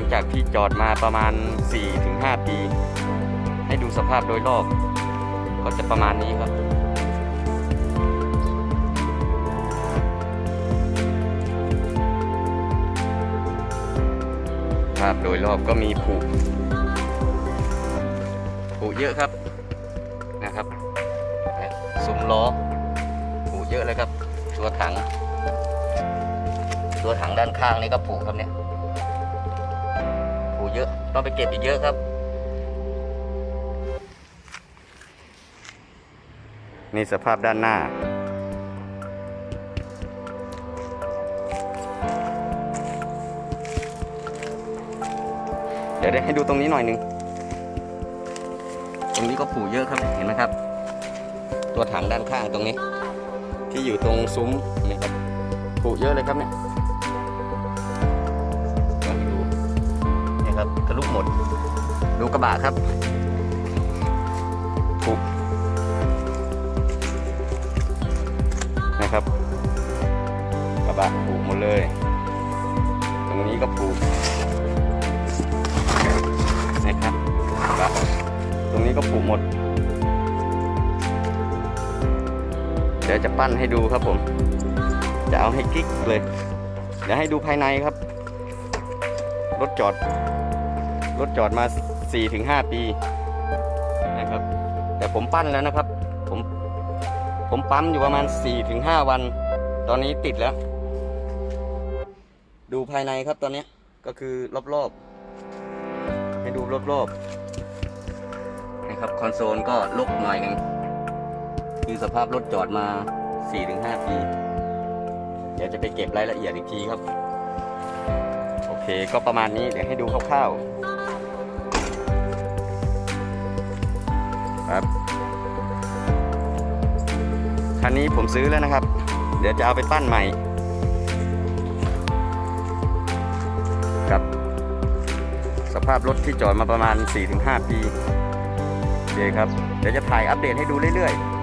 หลังจากที่จอดมาประมาณ 4-5 ปี ให้ดูสภาพโดยรอบ ก็จะประมาณนี้ครับภาพโดยรอบก็มีผุผุเยอะครับนะครับซุ้มล้อผุเยอะเลยครับ ตัวถัง ตัวถังด้านข้างนี่ก็ผุครับเนี่ย เยอะ ต้องไปเก็บอีกเยอะครับ นี่สภาพด้านหน้า เดี๋ยวได้ให้ดูตรงนี้หน่อยหนึง ตรงนี้ก็ผูเยอะครับ เห็นไหมครับ ตัวถังด้านข้างตรงนี้ ที่อยู่ตรงซุ้มนี่ครับผูเยอะเลยครับเนี่ย ทะลุหมด ดูกระบะครับผูกนะครับ กระบะผูกหมดเลย ตรงนี้ก็ผูกนะครับกระบะตรงนี้ก็ผูกหมด เดี๋ยวจะปั้นให้ดูครับผม จะเอาให้กิ๊กเลย เดี๋ยวให้ดูภายในครับ รถจอด รถจอดมา 4-5 ปีนะครับ แต่ผมปั้นแล้วนะครับ ผมผมปั๊มอยู่ประมาณ 4-5 วัน ตอนนี้ติดแล้ว ดูภายในครับตอนนี้ก็คือรอบๆ ให้ดูรอบๆนะครับคอนโซลก็ลกหน่อยหนึ่งคือสภาพรถจอดมา 4-5 ปีเดี๋ยวจะไปเก็บรายละเอียดอีกทีครับ โอเคก็ประมาณนี้เดี๋ยวให้ดูคร่าวๆ ครับ คันนี้ผมซื้อแล้วนะครับ เดี๋ยวจะเอาไปปั้นใหม่ กับ สภาพรถที่จอดมาประมาณ 4-5 ปีโอเคครับ เดี๋ยวจะถ่ายอัปเดตให้ดูเรื่อยๆ